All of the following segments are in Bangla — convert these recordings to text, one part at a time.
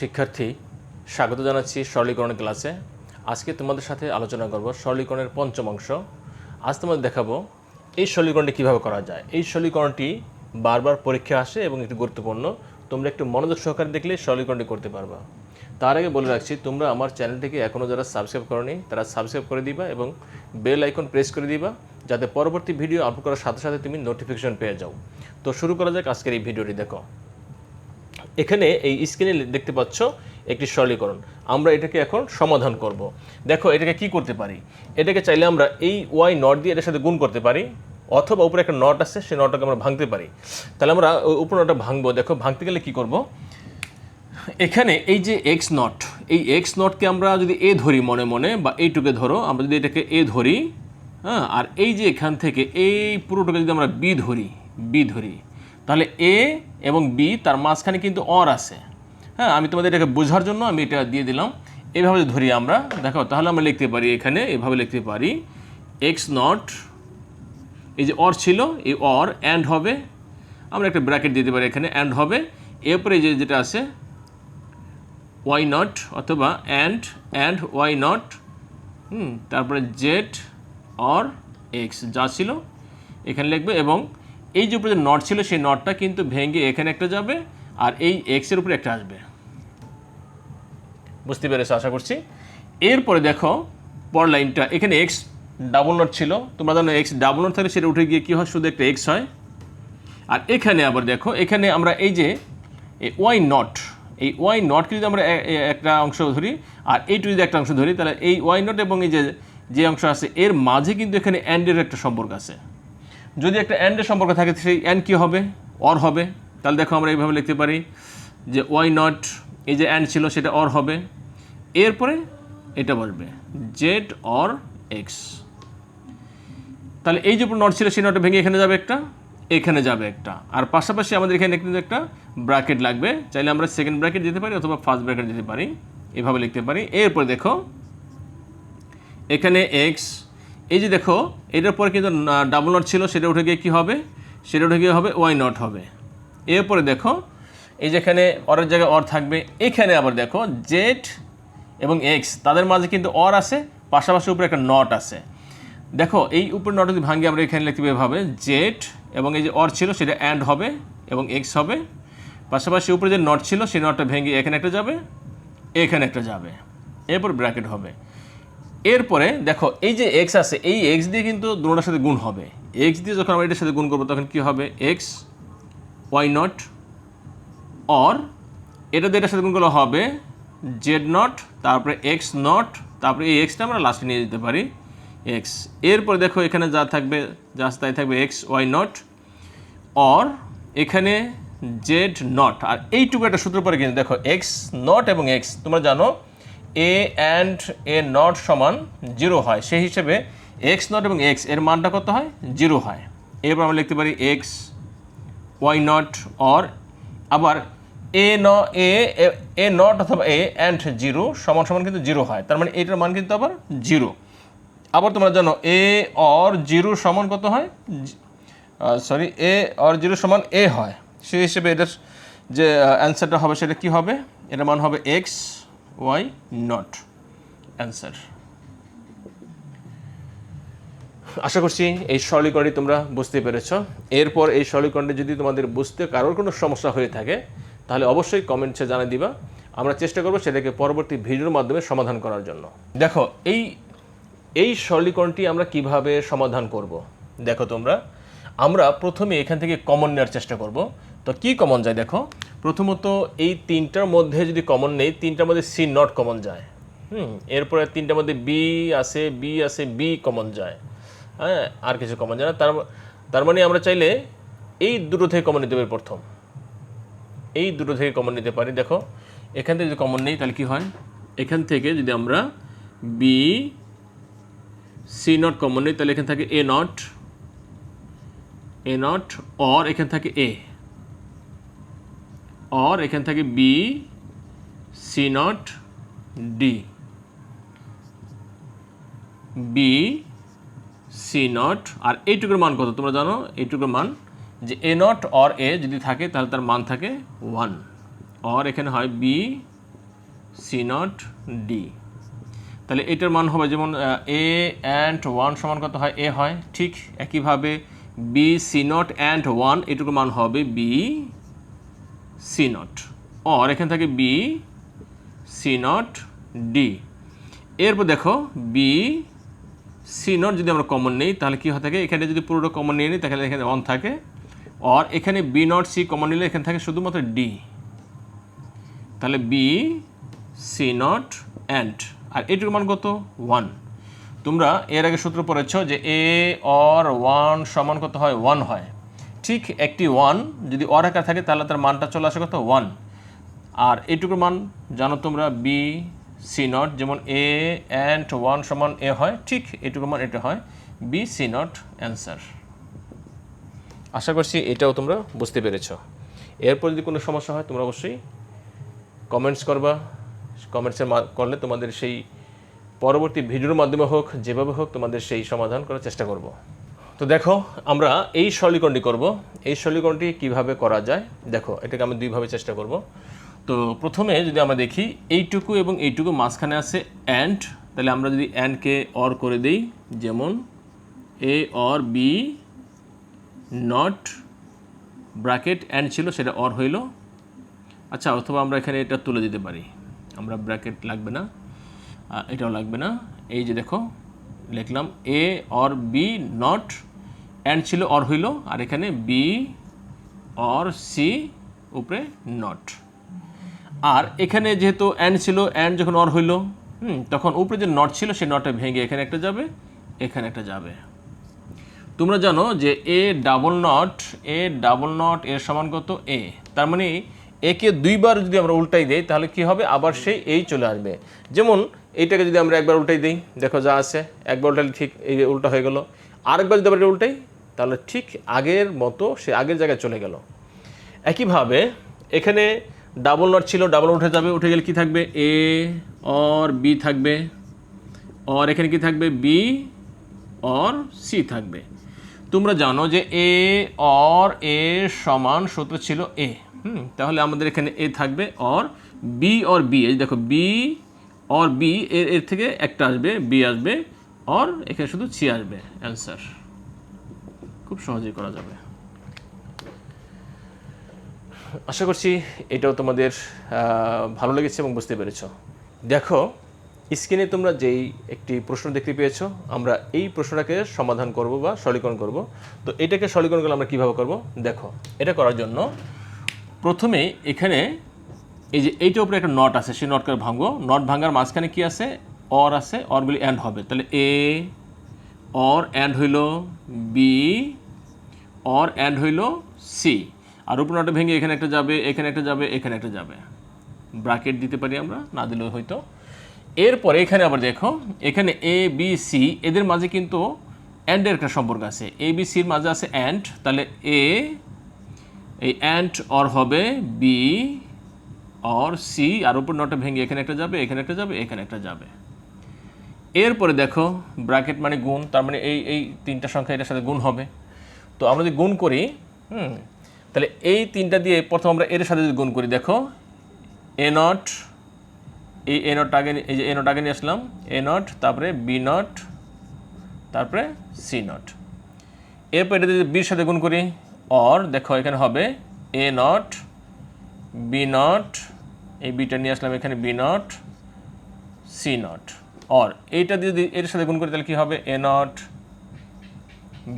শিক্ষার্থী, স্বাগত জানাচ্ছি সরলীকরণ ক্লাসে। আজকে তোমাদের সাথে আলোচনা করব সরলীকরণের পঞ্চম অংশ। আজ তোমাদের দেখাবো এই সরলীকরণটি কীভাবে করা যায়। এই সরলীকরণটি বারবার পরীক্ষা আসে এবং একটু গুরুত্বপূর্ণ। তোমরা একটু মনোযোগ সহকারে দেখলে সরলীকরণটি করতে পারবা। তার আগে বলে রাখছি, তোমরা আমার চ্যানেলটিকে এখনও যারা সাবস্ক্রাইব করনি, তারা সাবস্ক্রাইব করে দিবা এবং বেল আইকন প্রেস করে দিবা, যাতে পরবর্তী ভিডিও আপলোড করার সাথে সাথে তুমি নোটিফিকেশন পেয়ে যাও। তো শুরু করা যাক আজকের এই ভিডিওটি, দেখো। এখানে এই স্ক্রিনে দেখতে পাচ্ছ একটি সরলীকরণ। আমরা এটাকে এখন সমাধান করব। দেখো, এটাকে কি করতে পারি? এটাকে চাইলে আমরা এই ওয়াই নট দিয়ে এটার সাথে গুণ করতে পারি, অথবা উপরে একটা নট আছে, সেই নটটাকে আমরা ভাঙতে পারি। তাহলে আমরা উপরে নটটা ভাঙবো। দেখো, ভাঙতে গেলে কি করব? এখানে এই যে এক্স নট, এই এক্স নটকে আমরা যদি এ ধরি মনে মনে, বা এইটুকে ধরো, আমরা যদি এটাকে এ ধরি হ্যাঁ আর এই যে এখান থেকে এই পুরোটাকে যদি আমরা বি ধরি বি ধরি তাহলে এ এবং বি তার মাঝখানে কিন্তু অর আছে। হ্যাঁ আমি তোমাদের এটাকে বোঝার জন্য আমি এটা দিয়ে দিলাম। এভাবে ধরি আমরা, দেখো, তাহলে আমরা লিখতে পারি এখানে, এভাবে লিখতে পারি এক্স নট এই যে অর ছিল, এই অর অ্যান্ড হবে। আমরা একটা ব্র্যাকেট দিতে পারি এখানে অ্যান্ড হবে। এরপরে যে যেটা আছে ওয়াই নট অথবা and and Y not hmm, তারপরে জেড অর এক্স যা ছিল, এখানে লিখবে এবং এই যে উপরে যে নট ছিল, সেই নটটা কিন্তু ভেঙে এখানে একটা যাবে আর এই এক্সের উপরে একটা আসবে। বুঝতে পেরেছ? আশা করছি। এরপরে দেখো পর লাইনটা, এখানে এক্স ডাবল নট ছিল। তোমরা জানো এক্স ডাবল নট থাকলে সেটা উঠে গিয়ে কী হয়? শুধু একটা এক্স হয়। আর এখানে আবার দেখো, এখানে আমরা এই যে ওয়াই নট এই ওয়াই নটকে যদি আমরা একটা অংশ ধরি, আর এইটু যদি একটা অংশ ধরি, তাহলে এই ওয়াই নট এবং এই যে যে অংশ আছে, এর মাঝে কিন্তু এখানে অ্যান্ডের একটা সম্পর্ক আছে। যদি একটা অ্যান্ডের সম্পর্ক থাকে, সেই অ্যান্ড কী হবে? অর হবে। তাহলে দেখো আমরা এইভাবে লিখতে পারি যে ওয়াই নট এই যে অ্যান্ড ছিল, সেটা অর হবে। এরপরে এটা বসবে জেড অর এক্স তাহলে এই যে নট ছিল, সেই নটটা ভেঙে এখানে যাবে একটা, এখানে যাবে একটা। আর পাশাপাশি আমাদের এখানে কিন্তু একটা ব্র্যাকেট লাগবে। চাইলে আমরা সেকেন্ড ব্র্যাকেট দিতে পারি অথবা ফার্স্ট ব্র্যাকেট দিতে পারি। এভাবে লিখতে পারি। এরপর দেখো, এখানে এক্স এই যে দেখো, এটার পরে কিন্তু ডাবল নট ছিল, সেটা উঠে গিয়ে কী হবে? সেটা উঠে গিয়ে হবে ওয়াই নট হবে। এরপরে দেখো, এই যেখানে অরের জায়গায় অর থাকবে, এখানে আবার দেখো জেড এবং এক্স তাদের মাঝে কিন্তু অর আছে, পাশাপাশি উপরে একটা নট আছে। দেখো, এই উপরে নট যদি ভাঙি, আমরা এখানে লিখতে পারি জেড এবং এই যে অর ছিল, সেটা অ্যান্ড হবে এবং এক্স হবে। পাশাপাশি উপরে যে নট ছিল, সেই নটটা ভেঙে এখানে একটা যাবে, এখানে একটা যাবে। এরপর ব্র্যাকেট হবে। এরপরে দেখো, এই যে এক্স আছে, এই এক্স দিয়ে কিন্তু দুটোটার সাথে গুণ হবে। এক্স দিয়ে যখন আমরা এটার সাথে গুণ করব, তখন কী হবে? এক্স ওয়াই নট অর এটা দিয়ে সাথে গুণ করলে হবে জেড নট তারপরে এক্স নট তারপরে এই এক্সটা আমরা লাস্টে নিয়ে যেতে পারি এক্স এরপরে দেখো, এখানে যা থাকবে, যা তাই থাকবে এক্স ওয়াই নট অর এখানে জেড নট আর এইটুকু একটা সূত্র পরে কিন্তু দেখো এক্স নট এবং এক্স তোমরা জানো এ অ্যান্ড এ নট সমান জিরো হয়। সেই হিসেবে এক্স নট এবং এক্সের মানটা কত হয়? জিরো হয়। এরপর আমরা লিখতে পারি এক্স ওয়াই নট অর আবার এ ন এ এ নট অথবা এ অ্যান্ড জিরো সমান সমান কিন্তু জিরো হয়। তার মানে এটার মান কিন্তু আবার জিরো আবার তোমরা জানো এ অর জিরো সমান কত হয়? সরি এ অর জিরো সমান এ হয়। সেই হিসেবে এটার যে অ্যান্সারটা হবে সেটা কি হবে? এটার মান হবে এক্স ওয়াই নট অ্যান্সার আশা করছি এই সরলীকরণটি তোমরা বুঝতে পেরেছ। এরপর এই সরলীকরণটি যদি তোমাদের বুঝতে কারোর কোনো সমস্যা হয়ে থাকে, তাহলে অবশ্যই কমেন্টসে জানিয়ে দিবা। আমরা চেষ্টা করব সেটাকে পরবর্তী ভিডিওর মাধ্যমে সমাধান করার জন্য। দেখো, এই এই সরলীকরণটি আমরা কীভাবে সমাধান করব? দেখো তোমরা, আমরা প্রথমে এখান থেকে কমন নেওয়ার চেষ্টা করব। তো কি কমন যায় দেখো? প্রথমত, এই তিনটার মধ্যে যদি কমন নেই, তিনটার মধ্যে সি নট কমন যায়। হুম, এরপরে তিনটার মধ্যে বি আছে বি আছে বি কমন যায়। হ্যাঁ আর কিছু কমন যায় না। তার তার মানে আমরা চাইলে এই দুটো থেকে কমন নিতে পারি প্রথম। এই দুটো থেকে কমন নিতে পারি। দেখো, এখান থেকে যদি কমন নেই, তাহলে কি হয়? এখান থেকে যদি আমরা বি সি নট কমন নেই, তাহলে এখান থাকে A not A not or এখান থাকে এ অর এখানে থাকে B C not D B C not আর এইটুকুর মান কত? তোমরা জানো এইটুকুর মান? যে এ নট অর এ যদি থাকে, তাহলে তার মান থাকে ওয়ান অর এখানে হয় বি সি নট ডি তাহলে এটার মান হবে যেমন এ অ্যান্ড ওয়ান সমান কত হয়? এ হয়। ঠিক একইভাবে B C not and one এটুকুর মান হবে বি সি নট অর এখান থেকে বি সি নট ডি এরপর দেখো বি সি নট যদি আমরা কমন নেই, তাহলে কী হয়ে থাকে? এখানে যদি পুরোটা কমন নিয়ে নিই, তাহলে এখানে অন থাকে। অর এখানে বি নট সি কমন নিলে এখানে থাকে শুধুমাত্র ডি তাহলে বি সি নট অ্যান্ড আর এটুকু মান কত? ওয়ান তোমরা এর আগে সূত্র পড়েছ যে এ অর ওয়ান সমান কত হয়? ওয়ান হয়। ঠিক একটি ওয়ান যদি অর আকার থাকে, তাহলে তার মানটা চলে আসে কত? ওয়ান আর এইটুকুর মান জানো তোমরা বি সি নট যেমন এ অ্যান্ড ওয়ান সমান এ হয়, ঠিক এটুকুর মান এটা হয় বি সি নট অ্যান্সার আশা করছি এটাও তোমরা বুঝতে পেরেছ। এরপর যদি কোনো সমস্যা হয়, তোমরা অবশ্যই কমেন্টস করবা। কমেন্টসের করলে তোমাদের সেই পরবর্তী ভিডিওর মাধ্যমে হোক, যেভাবে হোক তোমাদের সেই সমাধান করার চেষ্টা করব। তো দেখো, আমরা এই সরলীকরণটি করব। এই সরলীকরণটি কীভাবে করা যায়? দেখো, এটাকে আমি দুইভাবে চেষ্টা করব। তো প্রথমে যদি আমরা দেখি, এইটুকু এবং এইটুকু মাঝখানে আছে অ্যান্ড তাহলে আমরা যদি অ্যান্ডকে অর করে দেই, যেমন A or B not bracket and ছিল, সেটা অর হইল। আচ্ছা অথবা আমরা এখানে এটা তুলে দিতে পারি। আমরা ব্র্যাকেট লাগবে না। এটাও লাগবে না। এই যে দেখো, লিখলাম A or B not and ছিল অর হইল, আর এখানে বি অর সি উপরে নট আর এখানে যেহেতু অ্যান্ড ছিল অ্যান্ড যখন অর হইল, হুম, তখন উপরে যে নট ছিল সে নটে ভেঙে এখানে একটা যাবে, এখানে একটা যাবে। তোমরা জানো যে A double not A double not এর সমান কত? এ তার মানে একে দুইবার যদি আমরা উল্টাই দেই, তাহলে কি হবে? আবার সেই এই চলে আসবে। যেমন এইটাকে যদি আমরা একবার উল্টাই দিই, দেখো যা আছে, একবার উল্টালে ঠিক এই উল্টা হয়ে গেল। আরেকবার যদি আমরা উল্টাই, তাহলে ঠিক আগের মতো সে আগের জায়গায় চলে গেল। একইভাবে এখানে ডাবল নট ছিল ডাবল উঠে যাবে, উঠে গেলে কি থাকবে? এ অর বি থাকবে। অর এখানে কি থাকবে? বি অর সি থাকবে। তোমরা জানো যে এ অর এ সমান সূত্র ছিল এ হুম, তাহলে আমাদের এখানে এ থাকবে অর বি অর বি এই দেখো বি অর বি এর এর থেকে একটা আসবে বি আসবে অর এখানে শুধু সি আসবে অ্যান্সার খুব সহজেই করা যাবে। আশা করছি এটাও তোমাদের ভালো লেগেছে এবং বুঝতে পেরেছ। দেখো, স্ক্রিনে তোমরা যেই একটি প্রশ্ন দেখতে পেয়েছ, আমরা এই প্রশ্নটাকে সমাধান করব বা সরলীকরণ করব। তো এটাকে সরলীকরণ করলে আমরা কীভাবে করব? দেখো, এটা করার জন্য প্রথমে এখানে এই যে এইটার উপরে একটা নট আছে, সেই নটকে ভাঙবো। নট ভাঙার মাঝখানে কি আছে? অর আছে, অর বলি অ্যান্ড হবে। তাহলে এ, অর অ্যান্ড হইল বি অর অ্যান্ড হইল সি আর উপর নটে ভেঙে এখানে একটা যাবে, এখানে একটা যাবে, এখানে একটা যাবে। ব্রাকেট দিতে পারি আমরা, না দিলেও হয়তো। এরপরে এখানে আবার দেখো, এখানে এ বি সি এদের মাঝে কিন্তু অ্যান্ডের একটা সম্পর্ক আছে। এ বি সির মাঝে আছে অ্যান্ড তাহলে এ এই অ্যান্ড অর হবে বি অর সি আর উপর নটে ভেঙে এখানে একটা যাবে, এখানে একটা যাবে, এখানে একটা যাবে। এরপরে দেখো, ব্র্যাকেট মানে গুণ, তার মানে এই এই তিনটা সংখ্যা এটার সাথে গুণ হবে। তো আমরা যদি গুণ করি, হুম, তাহলে এই তিনটা দিয়ে প্রথম আমরা এর সাথে যদি গুণ করি, দেখো এ নট এই এ নট আগে, এই যে এ নট আগে নিয়ে আসলাম এ নট তারপরে বি নট তারপরে সি নট এরপর এটা যদি বির সাথে গুণ করি অর দেখো এখানে হবে এ নট বি নট এই বিটা নিয়ে আসলাম এখানে B not C not or এইটা যদি এর সাথে গুণ করি তাহলে কি হবে? A not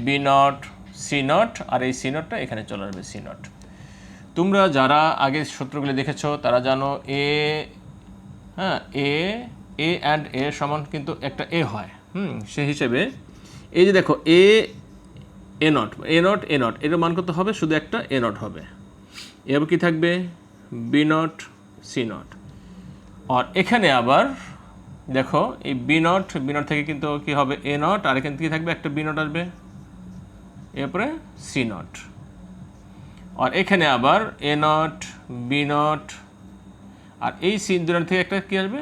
B not C not আর এই সি নটটা এখানে চলে আসবে সি নট তোমরা যারা আগে সূত্রগুলি দেখেছ, তারা জানো এ হ্যাঁ এ এ অ্যান্ড এ সমান কিন্তু একটা এ হয়। হুম সে হিসেবে এই যে দেখো A A not A not A not এর মান কত হবে? শুধু একটা এ নট হবে। এবার কি থাকবে? বি নট সি নট আর এখানে আবার দেখো, এই বি নট বি নট থেকে কিন্তু কি হবে? এ নট আর এখান থেকে থাকবে? একটা বি নট আসবে। এরপরে সি নট আর এখানে আবার এ নট বি নট আর এই সি দুটার থেকে একটা কি আসবে?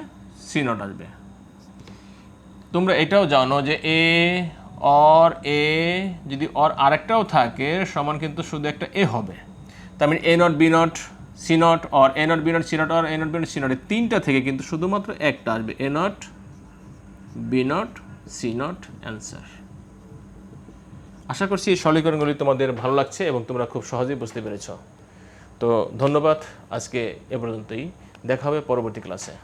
সি নট আসবে। তোমরা এটাও জানো যে এ অর এ যদি অর আরেকটাও থাকে, সমান কিন্তু শুধু একটা এ হবে। তার মানে A not B not C not or A not B not C not or A not B not C not এই তিনটা থেকে কিন্তু শুধুমাত্র একটা আসবে। A not B not C not answer আশা করছি এই সরলীকরণগুলি তোমাদের ভালো লাগছে এবং তোমরা খুব সহজেই বুঝতে পেরেছ। তো ধন্যবাদ, আজকে এ পর্যন্তই। দেখা হবে পরবর্তী ক্লাসে